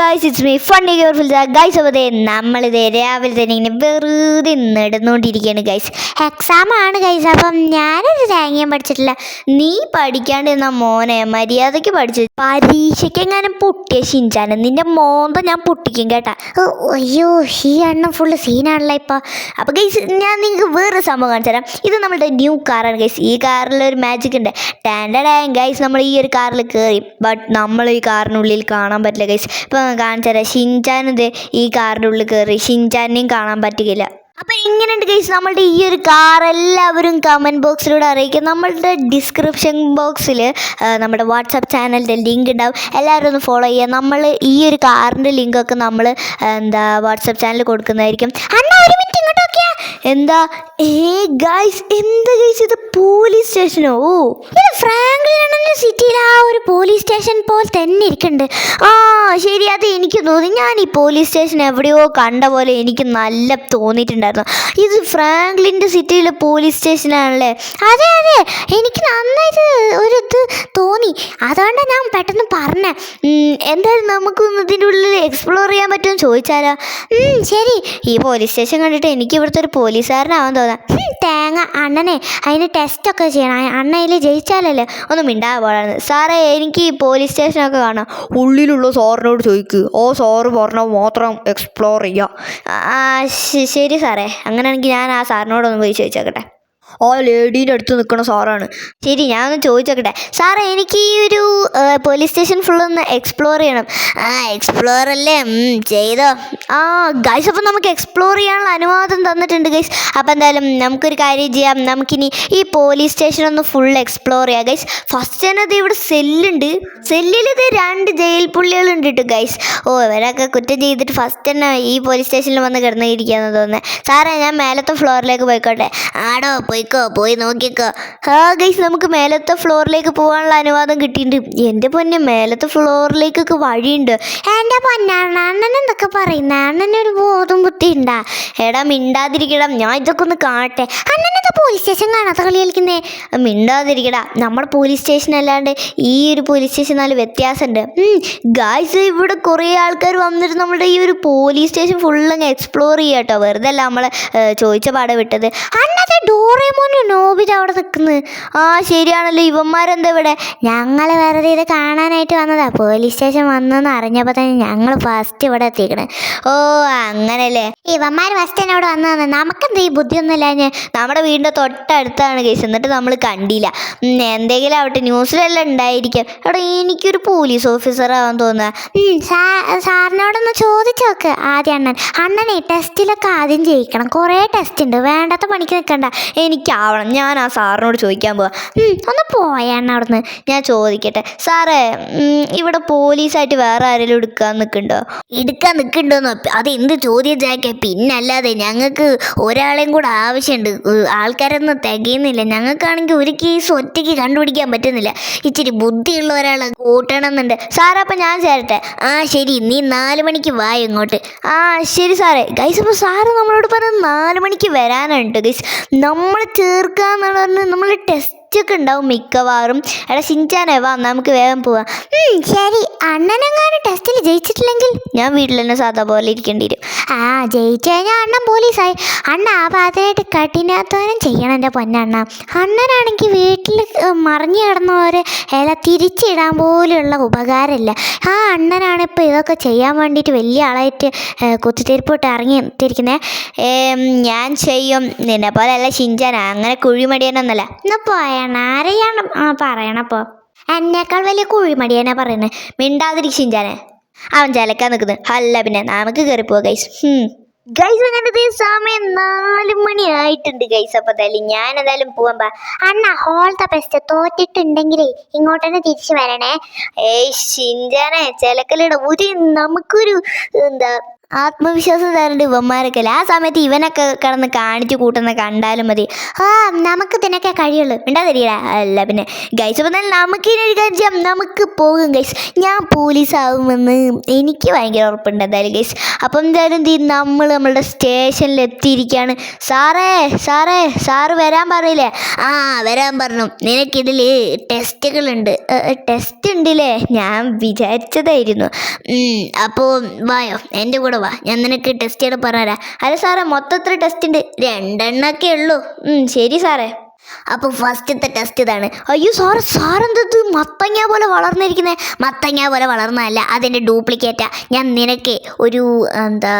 Guys it's me funny careful guys ദേ നമ്മളിത് രാവിലെ തന്നെ ഇങ്ങനെ വെറുതെ നടന്നുകൊണ്ടിരിക്കുകയാണ് ഗൈസ് എക്സാം ആണ് ഗൈസ് അപ്പം ഞാനൊരു തേങ്ങയും പഠിച്ചിട്ടില്ല. നീ പഠിക്കാണ്ട് നിന്ന മോനെ മര്യാദയ്ക്ക് പഠിച്ചു. പരീക്ഷയ്ക്ക് എങ്ങാനും പൊട്ടിയ ഷിഞ്ചാനും നിന്റെ മോന്ത ഞാൻ പൊട്ടിക്കും കേട്ടാ. അയ്യോ ഈ എണ്ണം ഫുള്ള് സീനാണല്ലോ ഇപ്പോൾ അപ്പോൾ ഗൈസ് ഞാൻ നിങ്ങൾക്ക് വേറെ സംഭവം കാണിച്ചു തരാം. ഇത് നമ്മളുടെ ന്യൂ കാറാണ് ഗൈസ് ഈ കാറിൽ ഒരു മാജിക് ഉണ്ട്. ടാൻഡാ ഗൈസ് നമ്മൾ ഈ ഒരു കാറിൽ കയറി ബട്ട് നമ്മൾ ഈ കാറിനുള്ളിൽ കാണാൻ പറ്റില്ല ഗൈസ് ഇപ്പം കാണിച്ചു തരാം ഷിൻചാൻ ഇത് ഈ കാറിന്റെ ഉള്ളിൽ കയറി. ഷിൻചാനെയും കാണാൻ പറ്റുകയില്ല. അപ്പം ഇങ്ങനെയുണ്ട് ഗൈസ് നമ്മളുടെ ഈ ഒരു കാർ എല്ലാവരും കമന്റ് ബോക്സിലൂടെ അറിയിക്കും. നമ്മളുടെ ഡിസ്ക്രിപ്ഷൻ ബോക്സിൽ നമ്മുടെ വാട്സാപ്പ് ചാനലിന്റെ ലിങ്ക് ഉണ്ടാവും. എല്ലാവരും ഒന്ന് ഫോളോ ചെയ്യുക. നമ്മൾ ഈ ഒരു കാറിന്റെ ലിങ്കൊക്കെ നമ്മൾ എന്താ വാട്സാപ്പ് ചാനലിൽ കൊടുക്കുന്നതായിരിക്കും. അണ്ണ ഒരു മിനിറ്റ് എന്താ? ഏ ഗൈസ് എന്താ ഗൈസ് ഇത് പോലീസ് സ്റ്റേഷനോ ഓ? ഇത് ഫ്രാങ്ക്ലിൻ സിറ്റിയിൽ ആ ഒരു പോലീസ് സ്റ്റേഷൻ പോലെ തന്നെ ഇരിക്കുന്നുണ്ട് ആ ശരി അത് എനിക്ക് തോന്നി. ഞാൻ ഈ പോലീസ് സ്റ്റേഷൻ എവിടെയോ കണ്ട പോലെ എനിക്ക് നല്ല തോന്നിയിട്ടുണ്ടായിരുന്നു. ഇത് ഫ്രാങ്ക്ലിന്റെ സിറ്റിയിലെ പോലീസ് സ്റ്റേഷനാണല്ലേ അതെ അതെ. എനിക്ക് നന്നായിട്ട് ഒരു ഇത് തോന്നി. അതുകൊണ്ട് ഞാൻ പെട്ടെന്ന് പറഞ്ഞേ. എന്തായാലും നമുക്കൊന്ന് ഇതിന്റെ ഉള്ളിൽ എക്സ്പ്ലോർ ചെയ്യാൻ പറ്റുമെന്ന് ചോദിച്ചാലോ? ശരി. ഈ പോലീസ് സ്റ്റേഷൻ കണ്ടിട്ട് എനിക്ക് ഇവിടുത്തെ ഒരു പോലീസുകാരനാവാൻ തോന്നാം. തേങ്ങ അണ്ണനെ അതിന് ടെസ്റ്റൊക്കെ ചെയ്യണം. അണ്ണ അതിൽ ജയിച്ചാലല്ലേ ഒന്നും മിണ്ടാതെ പോകാണ് സാറേ എനിക്ക് ഈ പോലീസ് സ്റ്റേഷനൊക്കെ കാണാം ഉള്ളിലുള്ള സാറിനോട് ചോദിക്കുക ഓ സാറ് പറഞ്ഞാൽ മാത്രം എക്സ്പ്ലോർ ചെയ്യാം. ആ ശരി സാറേ. അങ്ങനെയാണെങ്കിൽ ഞാൻ ആ സാറിനോടൊന്ന് പോയി ചോദിച്ചേക്കട്ടെ. ആ ലേഡീന്റെ അടുത്ത് നിൽക്കുന്ന സാറാണ്. ശരി ഞാൻ ചോദിച്ചോക്കട്ടെ. സാറേ എനിക്ക് ഈ ഒരു പോലീസ് സ്റ്റേഷൻ ഫുള്ളൊന്ന് എക്സ്പ്ലോർ ചെയ്യണം. ആ എക്സ്പ്ലോർ അല്ലേ? ചെയ്തോ. ആ ഗൈസ് അപ്പം നമുക്ക് എക്സ്പ്ലോർ ചെയ്യാനുള്ള അനുവാദം തന്നിട്ടുണ്ട് ഗൈസ് അപ്പം എന്തായാലും നമുക്കൊരു കാര്യം ചെയ്യാം. നമുക്കിനി ഈ പോലീസ് സ്റ്റേഷൻ ഒന്ന് ഫുൾ എക്സ്പ്ലോർ ചെയ്യാം ഗൈസ് ഫസ്റ്റ് തന്നെ അത് ഇവിടെ സെല്ലുണ്ട് സെല്ലിൽ ഇത് രണ്ട് ജയിൽ പുള്ളികളുണ്ട് കേട്ടോ ഗൈസ് ഓ ഇവരൊക്കെ കുറ്റം ചെയ്തിട്ട് ഫസ്റ്റ് തന്നെ ഈ പോലീസ് സ്റ്റേഷനിൽ വന്ന് കിടന്നിരിക്കുകയെന്ന് തോന്നുന്നത് സാറേ ഞാൻ മേലത്തെ ഫ്ലോറിലേക്ക് പോയിക്കോട്ടെ. ആടോ പോയിക്കോ പോയി നോക്കിക്കോ. ആ ഗൈസ് നമുക്ക് മേലത്തെ ഫ്ലോറിലേക്ക് പോകാനുള്ള അനുവാദം കിട്ടിയിട്ടുണ്ട്. എന്റെ പൊന്നെ മേലത്തെ ഫ്ലോറിലേക്കൊക്കെ വഴിയുണ്ട്. എന്റെ പൊന്നാണ് അണ്ണൻ എന്തൊക്കെ പറയുന്നത് അണ്ണനൊരു ബോധം ബുദ്ധി ഉണ്ടാ എടാ മിണ്ടാതിരിക്കടാ. ഞാൻ ഇതൊക്കെ ഒന്ന് കാണട്ടെ. അണ്ണനൊക്കെ പോലീസ് സ്റ്റേഷൻ കാണാത്ത കളി കളിക്കുന്നേ? മിണ്ടാതിരിക്കടാ. നമ്മുടെ പോലീസ് സ്റ്റേഷൻ അല്ലാണ്ട് ഈ ഒരു പോലീസ് സ്റ്റേഷൻ നല്ല വ്യത്യാസമുണ്ട്. ഗായ്സ് ഇവിടെ കുറേ ആൾക്കാർ വന്നിട്ട് നമ്മുടെ ഈ ഒരു പോലീസ് സ്റ്റേഷൻ ഫുള്ളങ്ങ് എക്സ്പ്ലോർ ചെയ്യാം കേട്ടോ വെറുതെ അല്ല നമ്മൾ ചോദിച്ച പാടെ വിട്ടത്. അന്നത്തെ ഡോറേമോനും നോബിത അവിടെ നിൽക്കുന്നത്? ആ ശരിയാണല്ലോ. ഇവന്മാരെന്താ ഇവിടെ? ഞങ്ങൾ വെറുതെ ഇത് കാണാനായിട്ട് വന്നതാ. പോലീസ് സ്റ്റേഷൻ വന്നെന്ന് അറിഞ്ഞപ്പോൾ തന്നെ ഞങ്ങൾ ഫസ്റ്റ് ഇവിടെ എത്തിക്കണേ. ഓ അങ്ങനല്ലേ. ഇവന്മാർ ഫസ്റ്റ് തന്നെ ഇവിടെ വന്നതാണ്. നമുക്കെന്താ ഈ ബുദ്ധിയൊന്നും ഇല്ലാഞ്ഞ് നമ്മുടെ വീടിന്റെ തൊട്ടടുത്താണ് കേസ്. എന്നിട്ട് നമ്മൾ കണ്ടില്ല. എന്തെങ്കിലും ആവട്ടെ. ന്യൂസിലെല്ലാം ഉണ്ടായിരിക്കും. അവിടെ എനിക്കൊരു പോലീസ് ഓഫീസറാവാൻ തോന്നുക സാറിനോടൊന്ന് ചോദിച്ചു നോക്ക് ആദ്യം അണ്ണൻ. അണ്ണനെ ടെസ്റ്റിലൊക്കെ ആദ്യം ജയിക്കണം. കുറേ ടെസ്റ്റ് ഉണ്ട് വേണ്ടാത്ത പണിക്ക് നിൽക്കണ്ട എനിക്കാവണം. ഞാൻ ആ സാറിനോട് ചോദിക്കാൻ പോവാം. ഒന്ന് പോയണ്ണ അവിടുന്ന്. ഞാൻ ചോദിക്കട്ടെ. സാറേ ഇവിടെ പോലീസായിട്ട് വേറെ ആരെങ്കിലും എടുക്കാൻ നിൽക്കുന്നുണ്ടോ എടുക്കാൻ നിൽക്കുന്നുണ്ടോന്നോ അത് എന്ത് ചോദ്യം ചാക്കെ പിന്നല്ലാതെ ഞങ്ങൾക്ക് ഒരാളെയും കൂടെ ആവശ്യമുണ്ട് ആൾക്കാരൊന്നും തികയുന്നില്ല. ഞങ്ങൾക്കാണെങ്കിൽ ഒരു കേസ് ഒറ്റയ്ക്ക് കണ്ടുപിടിക്കാൻ പറ്റുന്നില്ല. ഇച്ചിരി ബുദ്ധിയുള്ള ഒരാളെ കൂട്ടണമെന്നുണ്ട്. സാറേ അപ്പം ഞാൻ ചേരട്ടെ. ആ ശരി. നീ നാല് മണിക്ക് വാ ഇങ്ങോട്ട്. ആ ശരി സാറേ. ഗൈസ് അപ്പോൾ സാറ് നമ്മളോട് പറഞ്ഞ് നാല് മണിക്ക് വരാനുണ്ട് ഗൈസ് നമ്മൾ ചേർക്കാന്നാണ് പറഞ്ഞ് നമ്മൾ ടെസ്റ്റ് ഒക്കെ ഉണ്ടാവും മിക്കവാറും. എടാ ശിഞ്ചാനേ വാ നമുക്ക് വേഗം പോവാം. ശരി. അണ്ണനെങ്ങാനും ടെസ്റ്റിൽ ജയിച്ചിട്ടില്ലെങ്കിൽ ഞാൻ വീട്ടിൽ തന്നെ സാധാ പോലെ ഇരിക്കേണ്ടി വരും. ആ ജയിച്ചു കഴിഞ്ഞാൽ അണ്ണൻ പോലീസായി. അണ്ണ ആ ഭാഗത്തിനായിട്ട് കഠിനാധ്വാനം ചെയ്യണം എന്റെ പൊന്നണ്ണ. അണ്ണനാണെങ്കിൽ വീട്ടിൽ മറിഞ്ഞു കിടന്നവരെ ഇല തിരിച്ചിടാൻ പോലെയുള്ള ഉപകാരമില്ല. ആ അണ്ണനാണ് ഇപ്പോൾ ഇതൊക്കെ ചെയ്യാൻ വേണ്ടിയിട്ട് വലിയ ആളായിട്ട് കുത്തിത്തിരിപ്പോട്ട് ഇറങ്ങി തിരിക്കുന്നത് ഞാൻ ചെയ്യും. നിന്നെ പോലെ അല്ല ഷിഞ്ചാന അങ്ങനെ കുഴിമടിയാനൊന്നല്ല എന്നാൽ പോയണ ആരെയാണ് പറയണപ്പോൾ എന്നേക്കാൾ വലിയ കുഴിമടിയാനാ പറയുന്നത് മിണ്ടാതിരിക്കും അവൻ ചലക്കാൻ നിൽക്കുന്നത് അല്ല പിന്നെ നമുക്ക് കയറി പോവാ ഗൈസ് ഗൈസ് അങ്ങനത്തെ സമയം നാല് മണിയായിട്ടുണ്ട് ഗൈസ് അപ്പൊ എന്തായാലും ഞാൻ എന്തായാലും പോവാൻ പാ അണ്ണ ഹോൾ ദ ബെസ്റ്റ് തോറ്റിട്ടുണ്ടെങ്കിലേ ഇങ്ങോട്ട് തന്നെ തിരിച്ചു വരണേ. ഏയ് ഷിഞ്ചാനെ ചിലക്കലിട ഒരു നമുക്കൊരു എന്താ ആത്മവിശ്വാസം തരേണ്ട ഇവന്മാരൊക്കെ ആ സമയത്ത് ഇവനൊക്കെ കിടന്ന് കാണിച്ചു കൂട്ടുന്ന കണ്ടാലും മതി. ആ നമുക്ക് ഇതിനൊക്കെ കഴിയുള്ളൂ. മിണ്ടാതിരിയടാ. അല്ല പിന്നെ ഗൈസ് തന്നെ നമുക്ക് ഇനി ഒരു കാര്യം നമുക്ക് പോകും ഗൈസ് ഞാൻ പോലീസ് ആവുമെന്ന് എനിക്ക് ഭയങ്കര ഉറപ്പുണ്ട് എന്തായാലും ഗൈസ് അപ്പം എന്തായാലും എന്ത് നമ്മൾ നമ്മളുടെ സ്റ്റേഷനിൽ എത്തിയിരിക്കുകയാണ് സാറേ സാറേ സാറ് വരാൻ പറയില്ലേ ആ വരാൻ പറഞ്ഞു. നിനക്കിതിൽ ടെസ്റ്റുകളുണ്ട്. ടെസ്റ്റ് ഉണ്ടല്ലേ ഞാൻ വിചാരിച്ചതായിരുന്നു. അപ്പോൾ വായോ എന്റെ കൂടെ വാ ഞാൻ നിനക്ക് ടെസ്റ്റ് ചെയ്ത് പറഞ്ഞുതരാം. അല്ല സാറേ മൊത്തത്തിൽ ടെസ്റ്റ് ഉണ്ട്. രണ്ടെണ്ണൊക്കെ ഉള്ളൂ. ശരി സാറേ. അപ്പോൾ ഫസ്റ്റത്തെ ടെസ്റ്റ് ഇതാണ്. അയ്യോ സാറ് സാറെന്തത് മത്തങ്ങ പോലെ വളർന്നിരിക്കുന്നത് മത്തങ്ങ പോലെ വളർന്നതല്ല അതിന്റെ ഡ്യൂപ്ലിക്കേറ്റാ ഞാൻ നിനക്ക് ഒരു എന്താ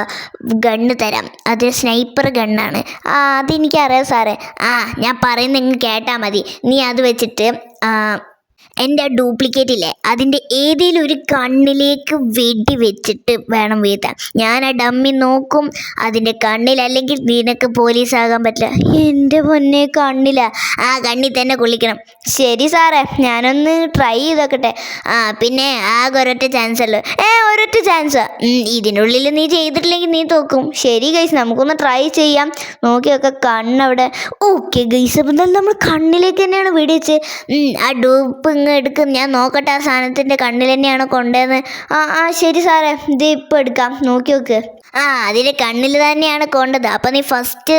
ഗണ്ണ് തരാം. അത് സ്നൈപ്പർ ഗണ്ണാണ് ആ അതെനിക്കറിയാം സാറേ. ആ ഞാൻ പറയുന്നത് നിങ്ങൾ കേട്ടാൽ മതി. നീ അത് വെച്ചിട്ട് ആ, എന്റെ ഡ്യൂപ്ലിക്കേറ്റ് ഇല്ലേ? അതിന്റെ ഏതെങ്കിലും ഒരു കണ്ണിലേക്ക് വെടി വെച്ചിട്ട് വേണം വീഴ്ത്താൻ. ഞാൻ ആ ഡമ്മി നോക്കും അതിന്റെ കണ്ണിൽ അല്ലെങ്കിൽ നിനക്ക് പോലീസ് ആകാൻ പറ്റില്ല. എന്റെ പൊന്നെ കണ്ണില. ആ കണ്ണിൽ തന്നെ കുളിക്കണം. ശരി സാറേ ഞാനൊന്ന് ട്രൈ ചെയ്തോക്കട്ടെ. ആ പിന്നെ ആകെ ഒരൊറ്റ ചാൻസ് അല്ലോ ഏ ഒരൊറ്റ ചാൻസ് ഇതിനുള്ളിൽ നീ ചെയ്തിട്ടില്ലെങ്കിൽ നീ തോക്കും. ശരി ഗൈസ് നമുക്കൊന്ന് ട്രൈ ചെയ്യാം. നോക്കിയൊക്കെ കണ്ണവിടെ. ഓക്കെ ഗൈസ് അപ്പം എന്തായാലും നമ്മൾ കണ്ണിലേക്ക് തന്നെയാണ് വെടിവെച്ച്. ഉം, ആ ഡൂപ്പ് ഇങ്ങ് എടുക്കും. ഞാൻ നോക്കട്ടെ ആ സാധനത്തിന്റെ കണ്ണിൽ തന്നെയാണോ കൊണ്ടുവന്ന് ആ ആ ശരി സാറേ. ഇത് ഇപ്പോൾ എടുക്കാം. നോക്കി നോക്ക്. ആ അതിന്റെ കണ്ണിൽ തന്നെയാണ് കൊണ്ടത്. അപ്പം നീ ഫസ്റ്റ്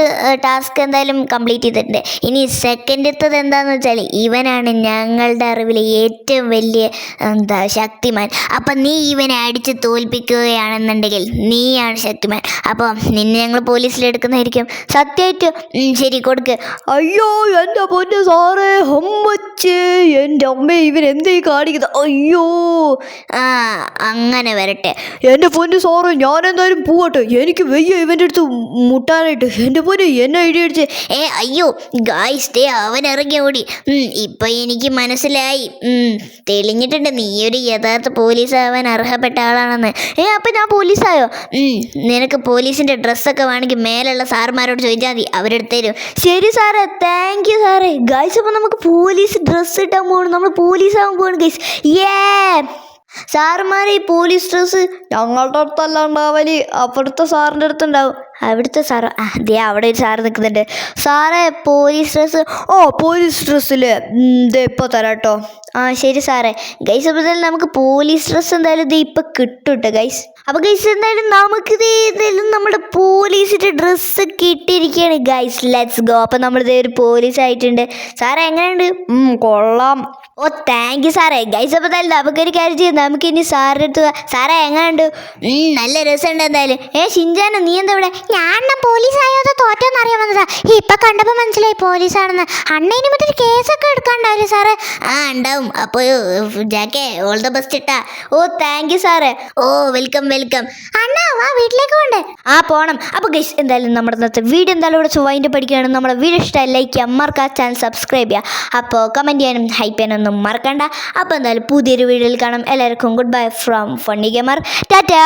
ടാസ്ക് എന്തായാലും കംപ്ലീറ്റ് ചെയ്തിട്ടുണ്ട്. ഇനി സെക്കൻഡത്തത് എന്താണെന്ന് വെച്ചാൽ ഇവനാണ് ഞങ്ങളുടെ അറിവിലെ ഏറ്റവും വലിയ എന്താ ശക്തിമാൻ. അപ്പം നീ ഇവനെ അടിച്ച് തോൽപ്പിക്കുകയാണെന്നുണ്ടെങ്കിൽ നീയാണ് ശക്തിമാൻ. അപ്പോൾ നിന്നെ ഞങ്ങൾ പോലീസിലെടുക്കുന്നതായിരിക്കും സത്യമായിട്ട് ശരി കൊടുക്ക്. അയ്യോ എന്റെ പൊന്നെ സാറേ. അമ്മച്ചേ എന്റെ അമ്മ. ഇവൻ എന്തേ കാണിക്കുന്നത്? അയ്യോ. ആ അങ്ങനെ വരട്ടെ. എന്റെ പൊന്ന് സോറ് ഞാൻ എന്തായാലും പോവട്ടെ. എനിക്ക് വയ്യ ഇവന്റെ അടുത്ത് മുട്ടാനായിട്ട്. എന്റെ പൊന്ന് എന്നെ ഐഡിയ അടിച്ച്? ഏ അയ്യോ ഗായ്സ് ദേ അവൻ ഇറങ്ങി ഓടി. ഇപ്പം എനിക്ക് മനസ്സിലായി. തെളിഞ്ഞിട്ടുണ്ട്. നീ ഒരു യഥാർത്ഥ പോലീസ് ആവാൻ അർഹപ്പെട്ട ആളാണെന്ന്. ഏ അപ്പൊ ഞാൻ പോലീസായോ? നിനക്ക് പോലീസിന്റെ ഡ്രസ്സൊക്കെ വേണമെങ്കിൽ മേലുള്ള സാറുമാരോട് ചോദിച്ചാൽ മതി. അവരെടുത്തേരും ശരി സാറേ താങ്ക് യു സാറേ. ഗായ്സ് അപ്പോൾ നമുക്ക് പോലീസ് ഡ്രസ്സ് ഇട്ടാൻ പോകണം നമ്മൾ പോലീസ് ആവാൻ പോകണം ഗൈസ് ഏ സാറുമാരെ ഈ പോലീസ് ഡ്രസ് ഞങ്ങളുടെ അടുത്തല്ല ഉണ്ടാവൽ അപ്പുറത്തെ സാറിന്റെ അടുത്തുണ്ടാവും. അവിടുത്തെ സാറ് അതെ അവിടെ ഒരു സാറ് നിൽക്കുന്നുണ്ട്. സാറേ പോലീസ് ഡ്രസ്സ്. ഓ പോലീസ് ഡ്രസ്സിൽ. ഇതേ ഇപ്പോൾ തരാം കേട്ടോ ആ ശരി സാറേ. ഗൈസ് അപ്പോൾ തന്നെ നമുക്ക് പോലീസ് ഡ്രസ്സ് എന്തായാലും ഇത് ഇപ്പം കിട്ടും കേട്ടോ ഗൈസ് അപ്പോൾ ഗൈസ് എന്തായാലും നമുക്കിത് ഏതായാലും നമ്മുടെ പോലീസിന്റെ ഡ്രസ്സ് കിട്ടിയിരിക്കുകയാണ് ഗൈസ് ലെറ്റ്സ് ഗോ അപ്പോൾ നമ്മളിത് ഒരു പോലീസ് ആയിട്ടുണ്ട് സാറേ എങ്ങനെയുണ്ട്? കൊള്ളാം. ഓ താങ്ക് യു സാറേ. ഗൈസ് അപ്പോൾ തന്നെ നമുക്കൊരു കാര്യം ചെയ്യാം. നമുക്ക് ഇനി സാറിന്റെ അടുത്ത് സാറേ എങ്ങനെയുണ്ട് നല്ല രസമുണ്ട് എന്തായാലും. ഏ ഷിൻജാന നീ എന്താ ഇവിടെ? ഞാൻ പോലീസ് ആയോ തോറ്റോന്ന് അറിയാൻ വന്നതാ? ഇപ്പം കണ്ടപ്പോൾ മനസ്സിലായി പോലീസാണെന്ന്. അണ്ണ ഇനി മറ്റൊരു കേസൊക്കെ എടുക്കാണ്ടാവില്ലേ സാറേ? ആ ഉണ്ടാവും. അപ്പോൾ ജാക്കേ ഓൾ ദ ബെസ്റ്റ് ഇട്ടാ. ഓ താങ്ക് യു സാറേ. ഓ വെൽക്കം വെൽക്കം അണ്ണാ വാ വീട്ടിലേക്ക് പോണ്ടേ? ആ പോണം. അപ്പോൾ ഗൈസ് എന്തായാലും നമ്മുടെ ഇന്നത്തെ വീഡിയോ എന്തായാലും ഇവിടെ ചൊവ്വാന്റെ പഠിക്കുകയാണ്. നമ്മുടെ വീഡിയോ ഇഷ്ടമായി ലൈക്ക് ചെയ്യാം മറക്കാ ചാനൽ സബ്സ്ക്രൈബ് ചെയ്യുക. അപ്പോൾ കമന്റ് ചെയ്യാനും ഹൈപ്പ് ചെയ്യാനൊന്നും മറക്കണ്ട. അപ്പോൾ എന്തായാലും പുതിയൊരു വീഡിയോയിൽ കാണാം. എല്ലാവർക്കും good bye from funny gamer Tata